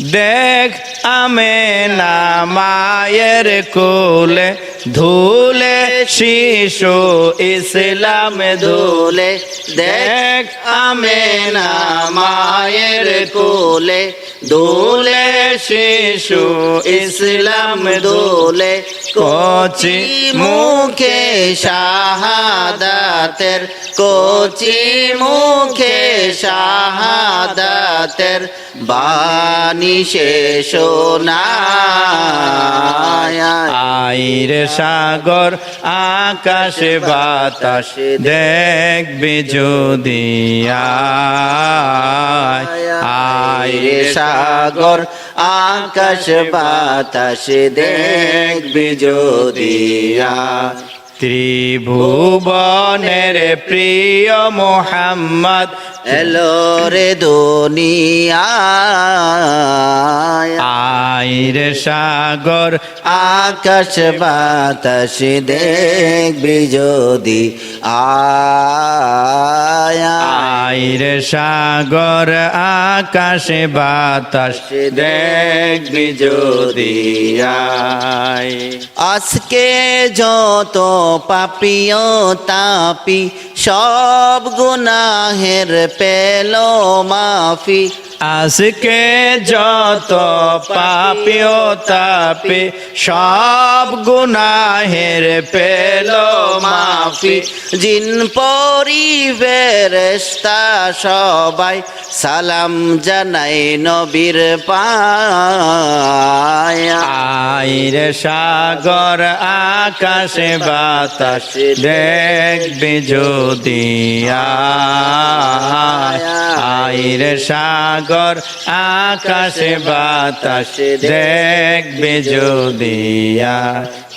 দেখ আমে না মায়ের কোলে, ধুলে শিশু ইসলাম ধুলে দেখ আমে না মায়ের কোলে, ধুলে শিশু ইসলাম দোলে। কচি মুখে শাহাদাতের, কচি মুখে শাহাদাতের বাণী শেষ আইর সাগর আকাশ বাতাস দেখবে যদি আয়। আইরে সাগর আকাশ বাতাস দেখবে যদি ত্রিভুবনের প্রিয় মোহাম্মদ। এলো রে দুনিয়ায়। আইরে সাগর, আকাশ বাতাস দেখবি যদি আইরে সাগর, আকাশ বাতাস দেখবি যদি আজকে যত পাপিও তাপি, সব গুনাহের পেল মাফি। আজকে যত পাপিও তাপি সব গুনাহের পেল মাফি। জিন পরিবের সবাই সালাম জানাই নবীর আইরে সাগর আকাশে বাতাস দেখবে যদি আইরে সাগর আকাশে বাতাস দেখবে যদি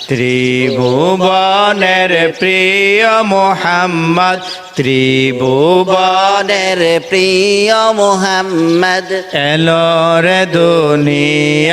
ত্রিভুবনের প্রিয় মোহাম্মদ ত্রিভুবনের প্রিয় মোহাম্মদ। এলোর আয়ের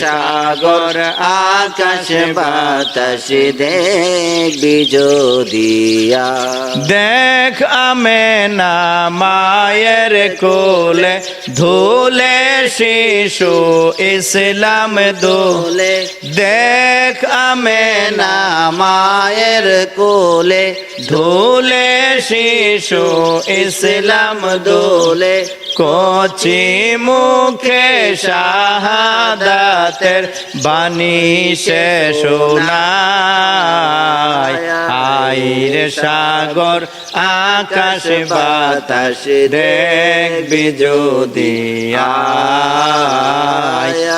সাগর, আকাশ, বাতাস দেখবি যদি দেখ আমে না মায়ের কোলে, ধুলে শিশু ইসলাম দোলে। দেখ আমে না মায়ের কোলে, ধুলে শিশু ইসলাম দোলে। কচি মুখে শাহাদাতের বাণী সে শোনা আইর সাগর আকাশ বাতাস দেখবি যদি আইরে